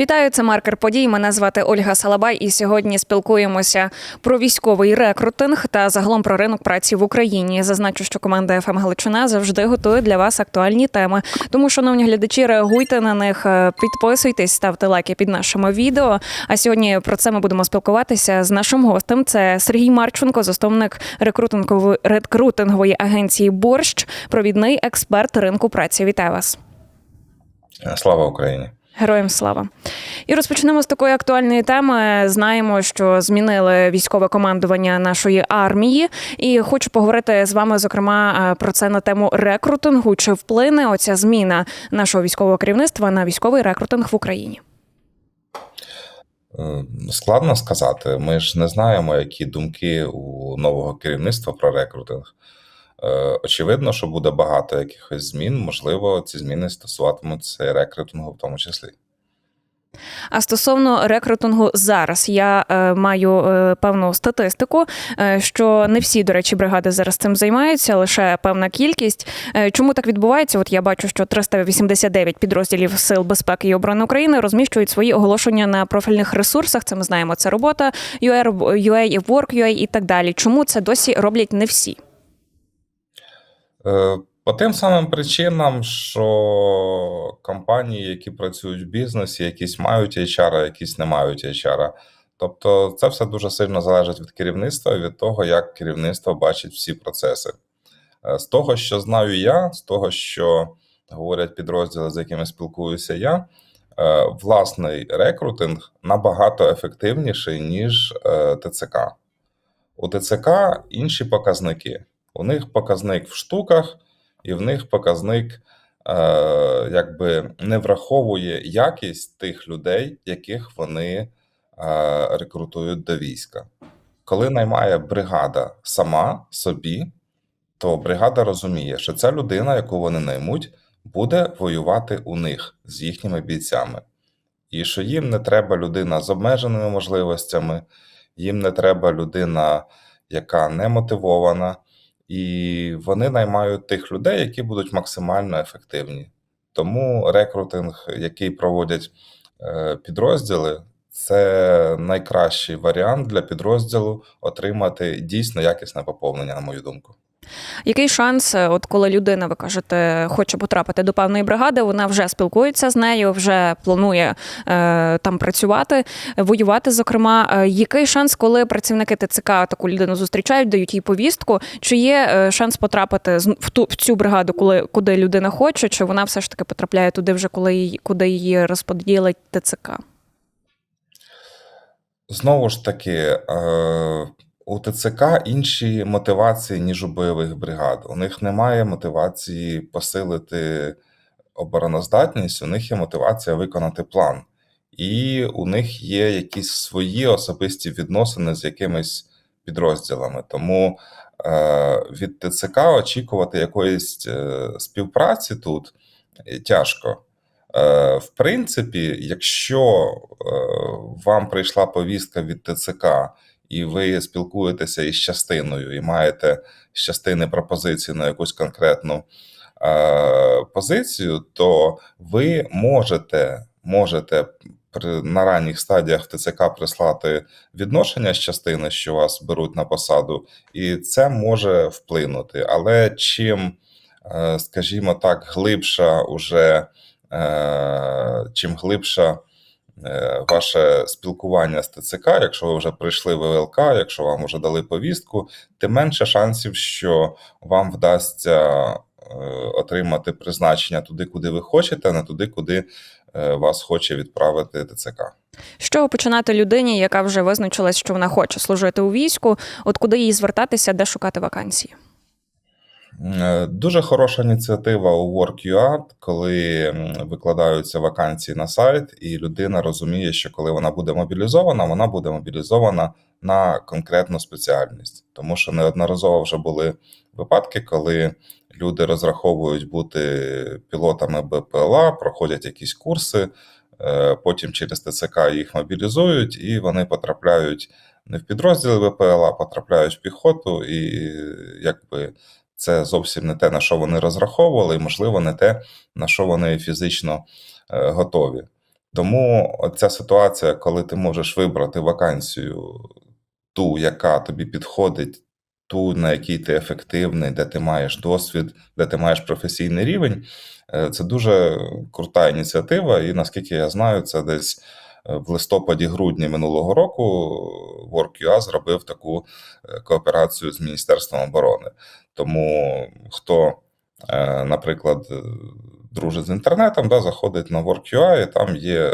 Вітаю, це маркер подій. Мене звати Ольга Салабай, і сьогодні спілкуємося про військовий рекрутинг та загалом про ринок праці в Україні. Зазначу, що команда ФМ Галичина завжди готує для вас актуальні теми. Тому, шановні глядачі, реагуйте на них, е, підписуйтесь, ставте лайки під нашими відео. А сьогодні про це ми будемо спілкуватися з нашим гостем. Це Сергій Марченко, засновник рекрутингової рекрутингової агенції Борщ, провідний експерт ринку праці. Вітаю вас. Слава Україні! Героям слава і розпочнемо з такої актуальної теми. Знаємо, що змінили військове командування нашої армії, і хочу поговорити з вами зокрема е, про це на тему рекрутингу. Чи вплине оця зміна нашого військового керівництва на військовий рекрутинг в Україні? Е, Складно сказати. Ми ж не знаємо, які думки у нового керівництва про рекрутинг. Е, Очевидно, що буде багато якихось змін. Можливо, ці зміни стосуватимуться рекрутингу в тому числі. А стосовно рекрутингу зараз я е, маю е, певну статистику, е, що не всі, до речі, бригади зараз цим займаються, лише певна кількість. Е, чому так відбувається? От я бачу, що 389 підрозділів сил безпеки і оборони України розміщують свої оголошення на профільних ресурсах. Це ми знаємо. Це робота UR, UA, Work.ua і так далі. Чому це досі роблять не всі? Е, По тим самим причинам, що компанії, які працюють в бізнесі, якісь мають HR, якісь не мають HR. Тобто, це все дуже сильно залежить від керівництва, від того, як керівництво бачить всі процеси. Е, З того, що знаю я, з того, що говорять підрозділи, з якими спілкуюся я, е, власний рекрутинг набагато ефективніший, ніж ТЦК. У ТЦК інші показники. У них показник в штуках, і в них показник е, якби не враховує якість тих людей, яких вони е, рекрутують до війська. Коли наймає бригада сама собі, то бригада розуміє, що ця людина, яку вони наймуть, буде воювати у них з їхніми бійцями. І що їм не треба людина з обмеженими можливостями, їм не треба людина, яка не мотивована, і вони наймають тих людей, які будуть максимально ефективні. Тому рекрутинг, який проводять е, підрозділи, це найкращий варіант для підрозділу отримати дійсно якісне поповнення, на мою думку. Який шанс, е, от коли людина, ви кажете, хоче потрапити до певної бригади, вона вже спілкується з нею, вже планує е, там працювати, воювати. Зокрема, Е, який шанс, коли працівники ТЦК таку людину зустрічають, дають їй повістку? Чи є е, шанс потрапити в ту в цю бригаду, коли куди людина хоче, чи вона все ж таки потрапляє туди, вже коли її куди її розподілить ТЦК? Знову ж таки, е, у ТЦК інші мотивації, ніж у бойових бригад. У них немає мотивації посилити обороноздатність, у них є мотивація виконати план. І у них є якісь свої особисті відносини з якимись підрозділами. Тому е, від ТЦК очікувати якоїсь е, співпраці тут е, тяжко. В принципі, якщо вам прийшла повістка від ТЦК, і ви спілкуєтеся із частиною, і маєте з частини пропозиції на якусь конкретну е, позицію, то ви можете, можете на ранніх стадіях в ТЦК прислати відношення з частини, що вас беруть на посаду, і це може вплинути. Але чим, е, скажімо так, глибша уже е, чим глибша ваше спілкування з ТЦК, якщо ви вже прийшли в ВЛК, якщо вам вже дали повістку, тим менше шансів, що вам вдасться е, отримати призначення туди, куди ви хочете, а не туди, куди е, вас хоче відправити ТЦК. Чого починати людині, яка вже визначилась, що вона хоче служити у війську? От куди їй звертатися, де шукати вакансії? Е, Дуже хороша ініціатива у Work.ua, коли викладаються вакансії на сайт, і людина розуміє, що коли вона буде мобілізована, вона буде мобілізована на конкретну спеціальність. Тому що неодноразово вже були випадки, коли люди розраховують бути пілотами БПЛА, проходять якісь курси, е, потім через ТЦК їх мобілізують, і вони потрапляють не в підрозділи БПЛА, потрапляють в піхоту, і якби це зовсім не те, на що вони розраховували, і, можливо, не те, на що вони фізично е, готові. Тому ця ситуація, коли ти можеш вибрати вакансію, ту, яка тобі підходить, ту, на якій ти ефективний, де ти маєш досвід, де ти маєш професійний рівень, е, це дуже крута ініціатива. І наскільки я знаю, це десь е, в листопаді-грудні минулого року WorkUA зробив таку кооперацію з Міністерством оборони. Тому хто, е, наприклад, е, дружить з інтернетом, да, заходить на WorkUA, і там є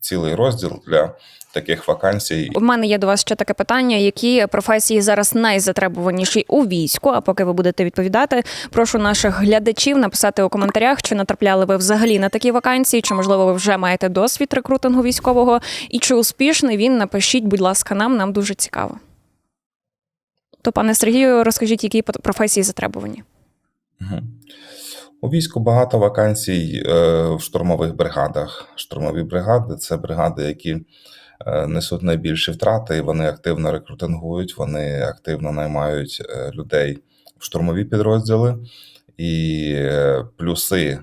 цілий розділ для таких вакансій. У мене є до вас ще таке питання: які професії зараз найзатребуваніші у війську? А поки ви будете відповідати, прошу наших глядачів написати у коментарях, чи натрапляли ви взагалі на такі вакансії, чи можливо ви вже маєте досвід рекрутингу військового, і чи успішний він? Напишіть, будь ласка, нам нам дуже цікаво. То, пане Сергію, розкажіть, які професії затребувані? Мгм. У війську багато вакансій е, в штурмових бригадах. Штурмові бригади це бригади, які е, несуть найбільші втрати, і вони активно рекрутингують, вони активно наймають е, людей в штурмові підрозділи. І плюси,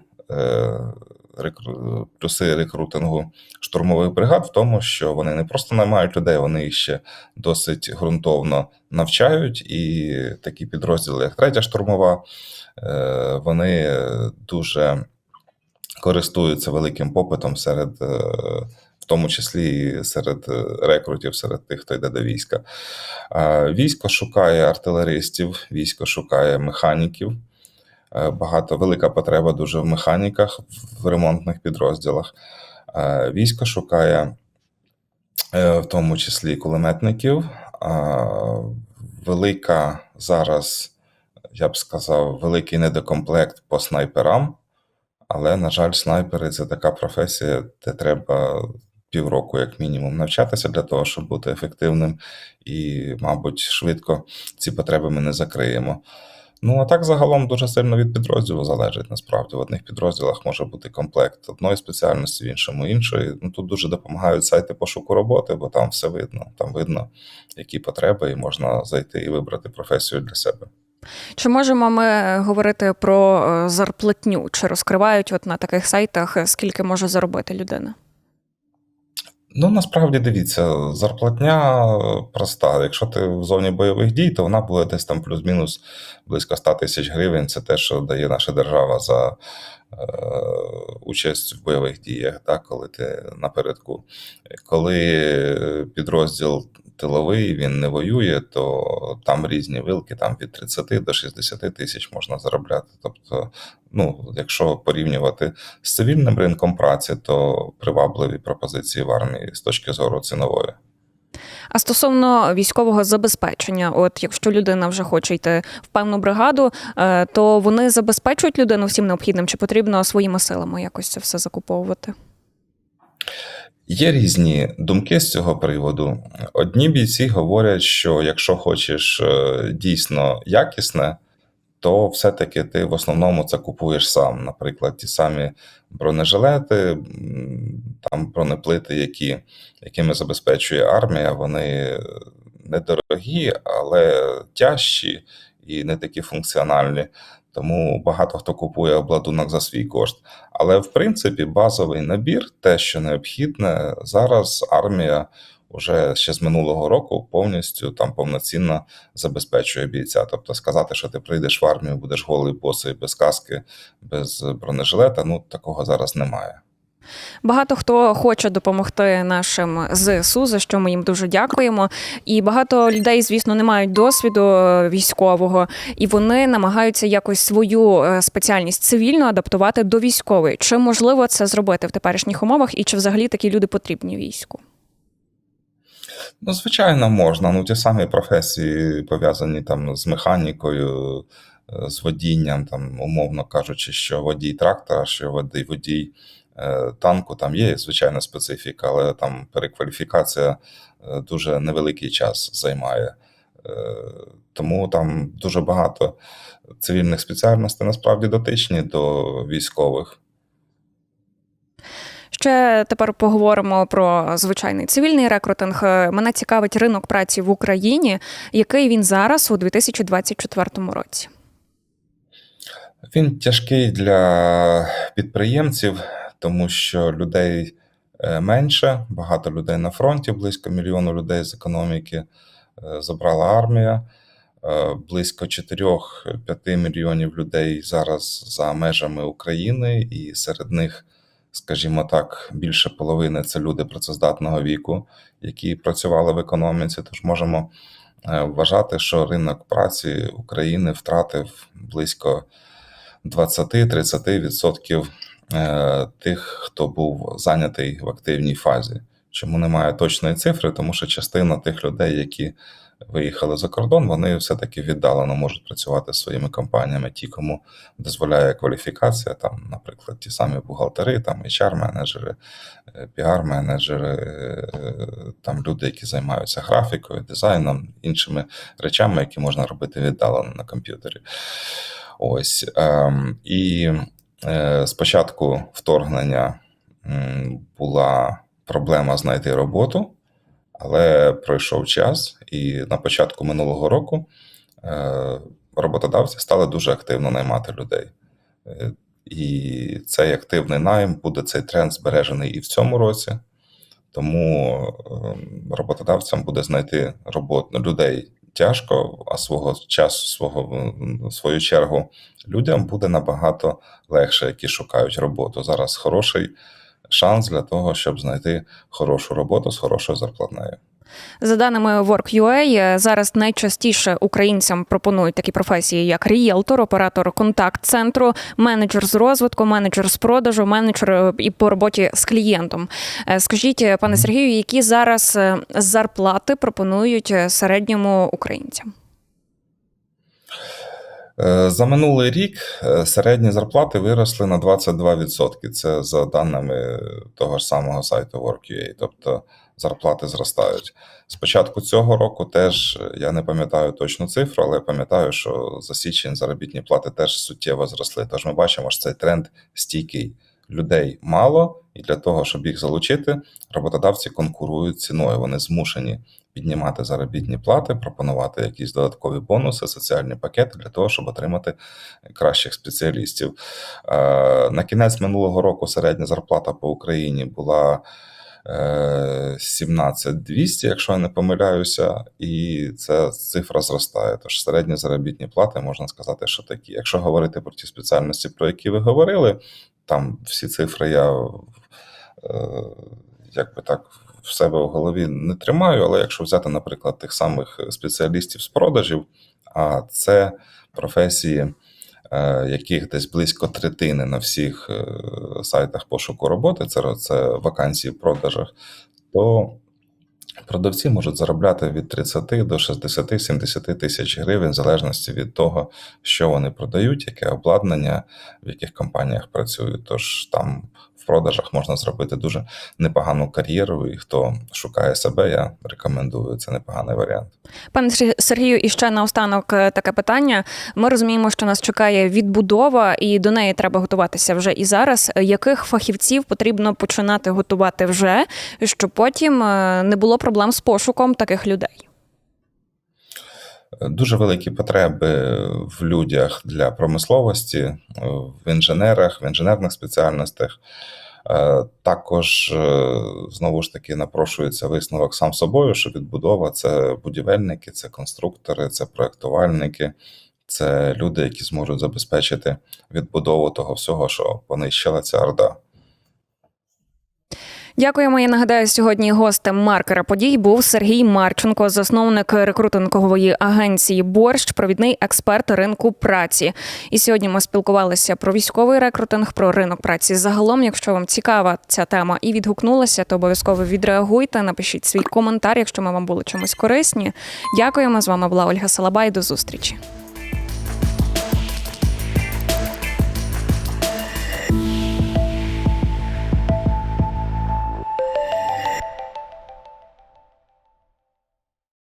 рекру- плюси рекрутингу штурмових бригад в тому, що вони не просто наймають людей, вони ще досить ґрунтовно навчають. І такі підрозділи, як третя штурмова, е, вони дуже користуються великим попитом серед, е, в тому числі серед рекрутів, серед тих, хто йде до війська. Військо шукає артилеристів, військо шукає механіків. Е, Багато велика потреба дуже в механіках в ремонтних підрозділах. Е, Військо шукає е, в тому числі кулеметників. Велика зараз, я б сказав, великий недокомплект по снайперам. Але, на жаль, снайпери це така професія, де треба півроку, як мінімум, навчатися для того, щоб бути ефективним, і, мабуть, швидко ці потреби ми не закриємо. Ну, а так загалом дуже сильно від підрозділу залежить насправді. В одних підрозділах може бути комплект одної спеціальності, в іншому іншої. Ну тут дуже допомагають сайти пошуку роботи, бо там все видно. Там видно, які потреби, і можна зайти і вибрати професію для себе. Чи можемо ми говорити про е, зарплатню? Чи розкривають от на таких сайтах, е, скільки може заробити людина? Ну, насправді дивіться, зарплатня е, проста. Якщо ти в зоні бойових дій, то вона буде десь там плюс-мінус близько 100 тисяч гривень. Це те, що дає наша держава за участь в бойових діях, так, коли ти напередку. Коли підрозділ тиловий він не воює, то там різні вилки, там від 30 до 60 тисяч можна заробляти. Тобто, ну, якщо порівнювати з цивільним ринком праці, то привабливі пропозиції в армії з точки зору цінової. А стосовно військового забезпечення, от якщо людина вже хоче йти в певну бригаду, е, то вони забезпечують людину всім необхідним, чи потрібно своїми силами якось це все закуповувати? Є різні думки з цього приводу. Одні бійці говорять, що якщо хочеш е, дійсно якісне, то все-таки ти в основному це купуєш сам. Наприклад, ті самі бронежилети, там бронеплити, які, якими забезпечує армія, вони недорогі, але тяжчі і не такі функціональні. Тому багато хто купує обладунок за свій кошт. Але в принципі базовий набір, те, що необхідне, зараз армія вже ще з минулого року повністю там повноцінно забезпечує бійця. Тобто сказати, що ти прийдеш в армію, будеш голий босий, без каски, без бронежилета, ну такого зараз немає. Багато хто хоче допомогти нашим ЗСУ, за що ми їм дуже дякуємо. І багато людей, звісно, не мають досвіду е, військового, і вони намагаються якось свою е, спеціальність цивільно адаптувати до військової. Чи можливо це зробити в теперішніх умовах, і чи взагалі такі люди потрібні війську? Ну, звичайно, можна. Ну, ті самі професії пов'язані там з механікою, е, з водінням, там, умовно кажучи, що водій трактора, що водій водій е, танку, там є звичайна специфіка, але там перекваліфікація е, дуже невеликий час займає. Тому там дуже багато цивільних спеціальностей насправді дотичні до військових. Ще тепер поговоримо про звичайний цивільний рекрутинг. Мене цікавить ринок праці в Україні, який він зараз у 2024 році. Він тяжкий для підприємців, тому що людей е, менше. Багато людей на фронті, близько мільйону людей з економіки е, забрала армія. Е, Близько 4-5 мільйонів людей зараз за межами України, і серед них, скажімо так, більше половини це люди працездатного віку, які працювали в економіці. Тож можемо е, вважати, що ринок праці України втратив близько 20-30% е, тих, хто був зайнятий в активній фазі. Чому немає точної цифри? Тому що частина тих людей, які виїхали за кордон, вони все-таки віддалено можуть працювати своїми компаніями. Ті, кому дозволяє кваліфікація, там, наприклад, ті самі бухгалтери, там HR-менеджери, е, піар-менеджери, е, там люди, які займаються графікою, дизайном, іншими речами, які можна робити віддалено на комп'ютері. Ось ем, і е, спочатку вторгнення була проблема знайти роботу, але пройшов час, і на початку минулого року е, роботодавці стали дуже активно наймати людей. Е, І цей активний найм буде цей тренд збережений і в цьому році. Тому ем, роботодавцям буде знайти роботу людей тяжко, а свого часу, свого свою чергу, людям буде набагато легше, які шукають роботу. Зараз хороший шанс для того, щоб знайти хорошу роботу з хорошою зарплатнею. За даними Work.ua, зараз найчастіше українцям пропонують такі професії, як рієлтор, оператор контакт-центру, менеджер з розвитку, менеджер з продажу, менеджер е, і по роботі з клієнтом. Е, Скажіть, е, пане Сергію, які зараз е, зарплати пропонують е, середньому українцям? Е, За минулий рік е, середні зарплати виросли на 22%. Це за даними того ж самого сайту Work.ua. Тобто зарплати зростають. З початку цього року теж е, я не пам'ятаю точну цифру, але пам'ятаю, що за січень заробітні плати теж суттєво зросли. Тож ми бачимо, що цей тренд стійкий. Людей мало, і для того, щоб їх залучити, роботодавці конкурують ціною. Вони змушені піднімати заробітні плати, пропонувати якісь додаткові бонуси, соціальні пакети для того, щоб отримати кращих спеціалістів. Е, На кінець минулого року середня зарплата по Україні була е, 17200, якщо я не помиляюся, і ця цифра зростає. Тож середні заробітні плати можна сказати, що такі. Якщо говорити про ті спеціальності, про які ви говорили, там всі цифри я е, як би так в себе в голові не тримаю, але якщо взяти, наприклад, тих самих спеціалістів з продажів, а це професії, е, яких десь близько третини на всіх е, сайтах пошуку роботи, це, це вакансії в продажах, то продавці можуть заробляти від 30 до 60-70 тисяч гривень, в залежності від того, що вони продають, яке обладнання, в яких компаніях працюють. Тож там в продажах можна зробити дуже непогану кар'єру, і хто шукає себе, я рекомендую. Це непоганий варіант. Пане Сер- Сергію, і ще наостанок е, таке питання. Ми розуміємо, що нас чекає відбудова, і до неї треба готуватися вже і зараз. Яких фахівців потрібно починати готувати вже, щоб потім е, не було проблем з пошуком таких людей? Дуже великі потреби в людях для промисловості, в інженерах, в інженерних спеціальностях. Е, Також е, знову ж таки напрошується висновок сам собою, що відбудова це будівельники, це конструктори, це проектувальники, це люди, які зможуть забезпечити відбудову того всього, що понищила ця орда. Дякуємо. Я нагадаю, сьогодні гостем маркера подій був Сергій Марченко, засновник рекрутингової агенції Борщ, провідний експерт ринку праці. І сьогодні ми спілкувалися про військовий рекрутинг, про ринок праці. Загалом, якщо вам цікава ця тема і відгукнулася, то обов'язково відреагуйте. Напишіть свій коментар, якщо ми вам були чимось корисні. Дякуємо. З вами була Ольга Салабай. До зустрічі.